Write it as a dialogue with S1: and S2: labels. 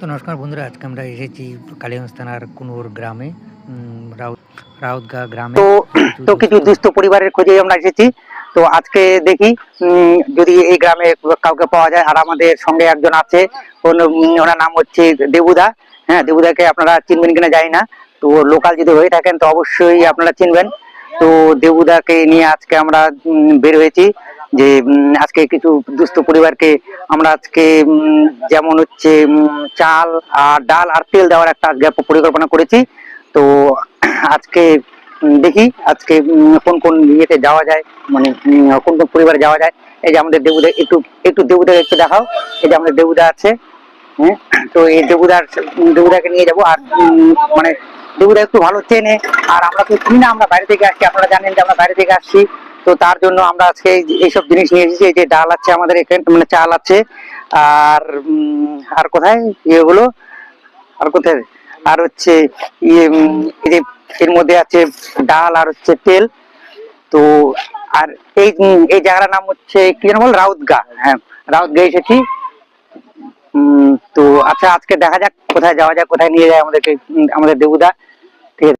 S1: তো নমস্কার বন্ধুরা, আজকে আমরা এসেছি কালীগঞ্জ থানার কুনুর গ্রামে রাউতগা গ্রামে।
S2: তো তো কিছু দুস্থ পরিবারের খোঁজে আমরা এসেছি। তো আজকে দেখি যদি এই গ্রামে কাউকে পাওয়া যায়, আর আমাদের সঙ্গে একজন আছে, ওন- ওনার নাম হচ্ছে দেবুদা। হ্যাঁ দেবুদাকে আপনারা চিনবেন কিনা জানি না। তো লোকাল যদি হয়ে থাকেন, তো অবশ্যই আপনারা চিনবেন। তো দেবুদাকে নিয়ে আজকে আমরা বের হয়েছি যে আজকে কিছু দুস্থ পরিবারকে আমরা আজকে যেমন হচ্ছে চাল আর ডাল আর তেল দেওয়ার একটা পরিকল্পনা করেছি। তো আজকে দেখি আজকে কোন কোন ইয়েতে যাওয়া যায় মানে কোন কোন পরিবারে যাওয়া যায়। এই যে আমাদের দেবুদা, একটু একটু দেবুদা একটু দেখাও। এই যে আমাদের দেবুদা আছে হ্যাঁ? তো এই দেবুদার দেবুদাকে নিয়ে যাব। আর মানে দেবুদা একটু ভালো চেনে। আর আমরা তো চিনি না, আমরা বাইরে থেকে আসছি। আপনারা জানেন যে আমরা বাইরে থেকে আসছি। তো তার জন্য আমরা আজকে এইসব জিনিস নিয়ে এসেছি। এই যে ডাল আছে আমাদের এখানে মানে চাল আছে। আর আর কোথায়? ইয়েগুলো আর কোথায়? আর হচ্ছে ইয়ে এর মধ্যে আছে ডাল আর হচ্ছে তেল। তো, আর এই এই জায়গাটার নাম হচ্ছে, কি যেন বল? রাউতগা। হ্যাঁ রাউতগা এসেছি। তো আচ্ছা আজকে দেখা যাক কোথায় যাওয়া যায়, কোথায় নিয়ে যায় আমাদেরকে আমাদের দেবুদা।